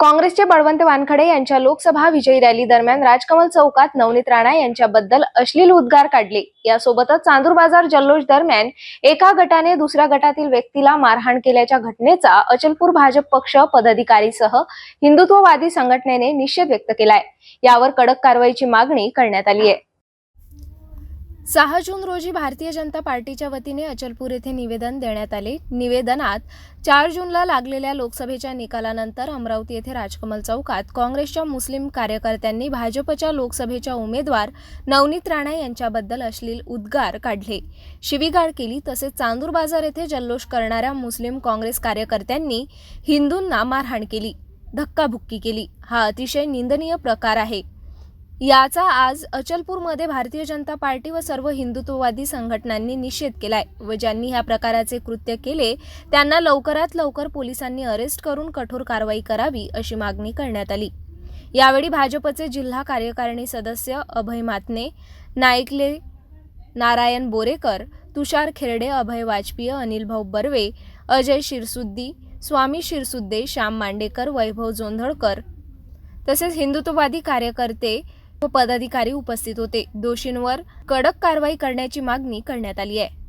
काँग्रेसचे बळवंत वानखडे यांच्या लोकसभा विजयी रॅली दरम्यान राजकमल चौकात नवनीत राणा यांच्याबद्दल अश्लील उद्गार काढले. यासोबतच चांदूर बाजार जल्लोष दरम्यान एका गटाने दुसऱ्या गटातील व्यक्तीला मारहाण केल्याच्या घटनेचा अचलपूर भाजप पक्ष पदाधिकारीसह हिंदुत्ववादी संघटनेने निषेध व्यक्त केलाय. यावर कडक कारवाईची मागणी करण्यात आली आहे. सहा जून रोजी भारतीय जनता पार्टीच्या वतीने अचलपूर येथे निवेदन देण्यात आले. निवेदनात चार जूनला लागलेल्या लोकसभेच्या निकालानंतर अमरावती येथे राजकमल चौकात काँग्रेसच्या मुस्लिम कार्यकर्त्यांनी भाजपच्या लोकसभेच्या उमेदवार नवनीत राणा यांच्याबद्दल अश्लील उद्गार काढले. शिवीगाळ केली तसेच चांदूर बाजार येथे जल्लोष करणाऱ्या मुस्लिम काँग्रेस कार्यकर्त्यांनी हिंदूंना मारहाण केली. धक्काबुक्की केली. हा अतिशय निंदनीय प्रकार आहे. याचा आज अचलपूरमध्ये भारतीय जनता पार्टी व सर्व हिंदुत्ववादी संघटनांनी निषेध केलाय व ज्यांनी ह्या प्रकाराचे कृत्य केले त्यांना लवकरात लवकर पोलिसांनी अरेस्ट करून कठोर कारवाई करावी अशी मागणी करण्यात आली. यावेळी भाजपचे जिल्हा कार्यकारिणी सदस्य अभय मातने नाईकले नारायण बोरेकर तुषार खेरडे अभय वाजपेयी अनिल भाऊ बर्वे अजय शिरसुद्दी स्वामी शिरसुद्दे श्याम मांडेकर वैभव जोंधळकर तसेच हिंदुत्ववादी कार्यकर्ते व पदाधिकारी उपस्थित होते. दोषींवर कडक कारवाई करण्याची मागणी करण्यात आली आहे.